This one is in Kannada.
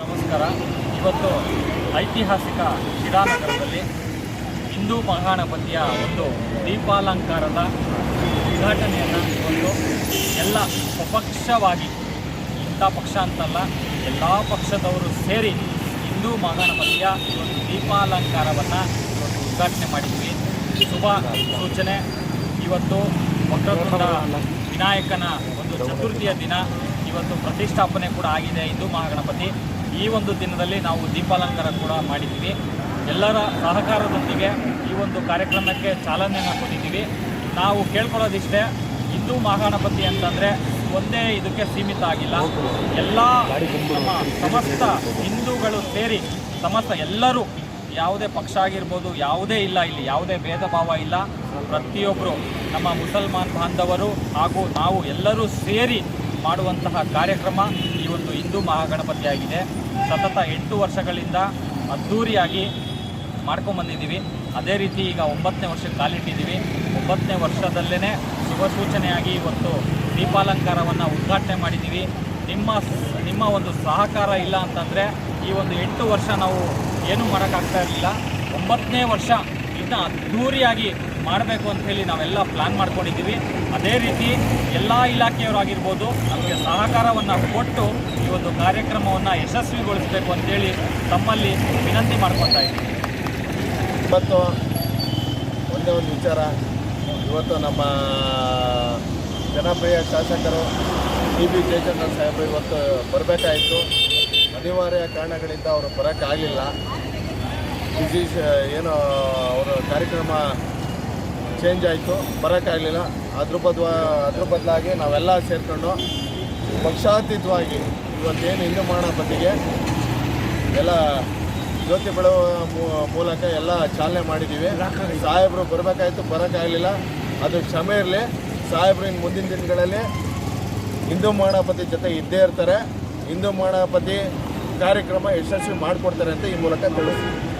ನಮಸ್ಕಾರ. ಇವತ್ತು ಐತಿಹಾಸಿಕ ಶಿರಾನಗರದಲ್ಲಿ ಹಿಂದೂ ಮಹಾಣಪತಿಯ ಒಂದು ದೀಪಾಲಂಕಾರದ ಉದ್ಘಾಟನೆಯನ್ನು ಒಂದು ಎಲ್ಲ ಸ್ವಪಕ್ಷವಾಗಿ ಇಂಥ ಪಕ್ಷ ಅಂತಲ್ಲ, ಎಲ್ಲ ಪಕ್ಷದವರು ಸೇರಿ ಹಿಂದೂ ಮಹಾಣಪತಿಯ ಒಂದು ದೀಪಾಲಂಕಾರವನ್ನು ಇವತ್ತು ಉದ್ಘಾಟನೆ ಮಾಡಿದ್ವಿ. ಶುಭ ಸೂಚನೆ. ಇವತ್ತು ವಕ್ರತುಂಡ ವಿನಾಯಕನ ಒಂದು ಚತುರ್ಥಿಯ ದಿನ. ಇವತ್ತು ಪ್ರತಿಷ್ಠಾಪನೆ ಕೂಡ ಆಗಿದೆ ಹಿಂದೂ ಮಹಾಗಣಪತಿ. ಈ ಒಂದು ದಿನದಲ್ಲಿ ನಾವು ದೀಪಾಲಂಕಾರ ಕೂಡ ಮಾಡಿದ್ದೀವಿ. ಎಲ್ಲರ ಸಹಕಾರದೊಂದಿಗೆ ಈ ಒಂದು ಕಾರ್ಯಕ್ರಮಕ್ಕೆ ಚಾಲನೆಯನ್ನು ಕೊಟ್ಟಿದ್ದೀವಿ. ನಾವು ಕೇಳ್ಕೊಳ್ಳೋದಿಷ್ಟೇ, ಹಿಂದೂ ಮಹಾಗಣಪತಿ ಅಂತಂದರೆ ಒಂದೇ ಇದಕ್ಕೆ ಸೀಮಿತ ಆಗಿಲ್ಲ. ಎಲ್ಲ ಸಮಸ್ತ ಹಿಂದೂಗಳು ಸೇರಿ, ಸಮಸ್ತ ಎಲ್ಲರೂ ಯಾವುದೇ ಪಕ್ಷ ಆಗಿರ್ಬೋದು, ಯಾವುದೇ ಇಲ್ಲ ಇಲ್ಲಿ, ಯಾವುದೇ ಭೇದ ಭಾವ ಇಲ್ಲ. ಪ್ರತಿಯೊಬ್ಬರು ನಮ್ಮ ಮುಸಲ್ಮಾನ್ ಬಾಂಧವರು ಹಾಗೂ ನಾವು ಎಲ್ಲರೂ ಸೇರಿ ಮಾಡುವಂತಹ ಕಾರ್ಯಕ್ರಮ. ಒಂದು ಹಿಂದೂ ಮಹಾಗಣಪತಿಯಾಗಿದೆ. ಸತತ ಎಂಟು ವರ್ಷಗಳಿಂದ ಅದ್ಧೂರಿಯಾಗಿ ಮಾಡ್ಕೊಂಬಂದಿದ್ದೀವಿ ಅದೇ ರೀತಿ ಈಗ ಒಂಬತ್ತನೇ ವರ್ಷಕ್ಕೆ ಕಾಲಿಟ್ಟಿದ್ದೀವಿ. ಒಂಬತ್ತನೇ ವರ್ಷದಲ್ಲೇ ಶುಭ ಸೂಚನೆಯಾಗಿ ಇವತ್ತು ದೀಪಾಲಂಕಾರವನ್ನು ಉದ್ಘಾಟನೆ ಮಾಡಿದ್ದೀವಿ. ನಿಮ್ಮ ನಿಮ್ಮ ಒಂದು ಸಹಕಾರ ಇಲ್ಲ ಅಂತಂದರೆ ಈ ಒಂದು ಎಂಟು ವರ್ಷ ನಾವು ಏನೂ ಮಾಡೋಕ್ಕಾಗ್ತಾ ಇರಲಿಲ್ಲ. ಒಂಬತ್ತನೇ ವರ್ಷ ಇದನ್ನ ಅದ್ಧೂರಿಯಾಗಿ ಮಾಡಬೇಕು ಅಂತ ಹೇಳಿ ನಾವೆಲ್ಲ ಪ್ಲ್ಯಾನ್ ಮಾಡ್ಕೊಂಡಿದ್ದೀವಿ. ಅದೇ ರೀತಿ ಎಲ್ಲ ಇಲಾಖೆಯವರಾಗಿರ್ಬೋದು ನಮಗೆ ಸಹಕಾರವನ್ನು ಕೊಟ್ಟು ಈ ಒಂದು ಕಾರ್ಯಕ್ರಮವನ್ನು ಯಶಸ್ವಿಗೊಳಿಸಬೇಕು ಅಂತೇಳಿ ತಮ್ಮಲ್ಲಿ ವಿನಂತಿ ಮಾಡ್ಕೊತಾ ಇದ್ದೀವಿ. ಇವತ್ತು ಒಂದೇ ಒಂದು ವಿಚಾರ. ಇವತ್ತು ನಮ್ಮ ಜನಪ್ರಿಯ ಶಾಸಕರು ಡಿ ಬಿ ಜಯಚಂದ್ರ ಸಾಹೇಬರು ಇವತ್ತು ಬರಬೇಕಾಯಿತು. ಅನಿವಾರ್ಯ ಕಾರಣಗಳಿಂದ ಅವರು ಬರೋಕ್ಕಾಗಲಿಲ್ಲ. ಬಿಸಿ ಏನು ಅವರ ಕಾರ್ಯಕ್ರಮ ಚೇಂಜ್ ಆಯಿತು ಬರೋಕ್ಕಾಗಲಿಲ್ಲ ಅದ್ರ ಬದ್ವ ಅದ್ರ ಬದಲಾಗಿ ನಾವೆಲ್ಲ ಸೇರಿಕೊಂಡು ಪಕ್ಷಾತೀತವಾಗಿ ಇವತ್ತೇನು ಹಿಂದೂ ಮಹಾಗಣಪತಿಗೆ ಎಲ್ಲ ಜ್ಯೋತಿ ಬೆಳವ ಮೂ- ಮೂಲಕ ಎಲ್ಲ ಚಾಲನೆ ಮಾಡಿದ್ದೀವಿ. ಸಾಹೇಬರು ಬರಬೇಕಾಯ್ತು ಬರೋಕ್ಕಾಗಲಿಲ್ಲ ಅದು ಕ್ಷಮೆ ಇರಲಿ. ಸಾಹೇಬರು ಇನ್ನು ಮುಂದಿನ ದಿನಗಳಲ್ಲಿ ಹಿಂದೂ ಮಹಾಗಣಪತಿ ಜೊತೆ ಇದ್ದೇ ಇರ್ತಾರೆ. ಹಿಂದೂ ಮಾಣಾಪತಿ ಕಾರ್ಯಕ್ರಮ ಯಶಸ್ವಿ ಮಾಡಿಕೊಡ್ತಾರೆ ಅಂತ ಈ ಮೂಲಕ ತಿಳಿಸ್ತೀನಿ.